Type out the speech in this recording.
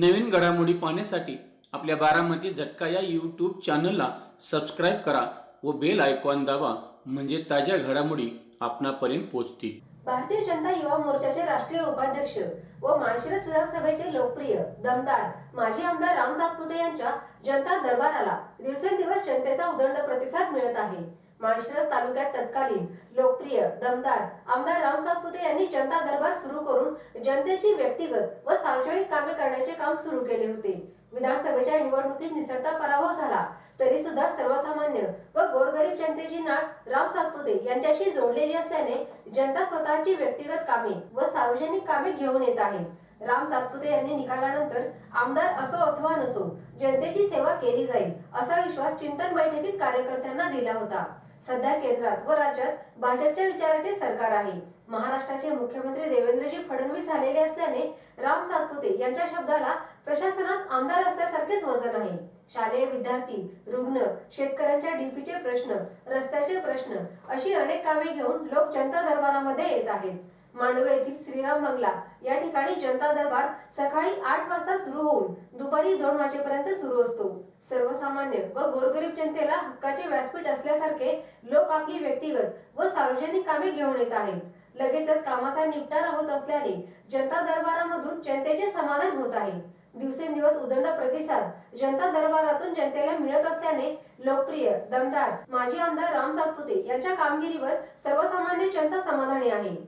नवीन घडामोडी पाहण्यासाठी आपल्या बारामती झटका या यूट्यूब चॅनलला सबस्क्राईब करा व बेल आयकॉन दाबा म्हणजे ताज्या घडामोडी आपणापर्यंत पोहोचतील. भारतीय जनता युवा मोर्चाचे राष्ट्रीय उपाध्यक्ष व माळशिरस विधानसभेचे लोकप्रिय दमदार माजी आमदार राम सातपुते यांच्या जनता दरबाराला दिवसेंदिवस जनतेचा उदंड प्रतिसाद मिळत आहे. माळशिरस तालुक्यात तत्कालीन लोकप्रिय दमदार आमदार राम सातपुते यांनी जनता दरबार सुरू करून जनतेची व्यक्तिगत व सार्वजनिक कामे करण्याचे काम सुरू केले होते. विधानसभेच्या निवडणुकीत निसरता पराभव झाला. तरी सुद्धा सर्वसामान्य व गोरगरीब जनतेची नाळ राम सातपुते यांच्याशी जोडलेली असल्याने जनता स्वतःची व्यक्तिगत कामे व सार्वजनिक कामे घेऊन येत आहेत. राम सातपुते यांनी निकालानंतर आमदार असो अथवा नसो जनतेची सेवा केली जाईल असा विश्वास चिंतन बैठकीत कार्यकर्त्यांना दिला होता. सध्या केंद्रात व राज्यात भाजपच्या विचाराचे सरकार आहे. महाराष्ट्राचे मुख्यमंत्री देवेंद्रजी फडणवीस झालेले असल्याने राम सातपुते यांच्या शब्दाला प्रशासनात आमदार असल्यासारखेच वजन आहे. शालेय विद्यार्थी रुग्ण शेतकऱ्यांच्या डीपीचे प्रश्न रस्त्याचे प्रश्न अशी अनेक कामे घेऊन लोक जनता दरबारामध्ये येत आहेत. मांडवे येथील श्रीराम बंगला या ठिकाणी जनता दरबार सकाळी आठ वाजता सुरू होऊन दुपारी दोन वाजेपर्यंत सुरू असतो. सर्वसामान्य व गोरगरीब जनतेला हक्काचे व्यासपीठ असल्यासारखे लोक आपली व्यक्तिगत व सार्वजनिक कामे घेऊन येत आहेत. लगेचच कामाचा निपटारा होत असल्याने जनता दरबारामधून जनतेचे समाधान होत आहे. दिवसेंदिवस उदंड प्रतिसाद जनता दरबारातून जनतेला मिळत असल्याने लोकप्रिय दमदार माजी आमदार राम सातपुते यांच्या कामगिरीवर सर्वसामान्य जनता समाधानी आहे.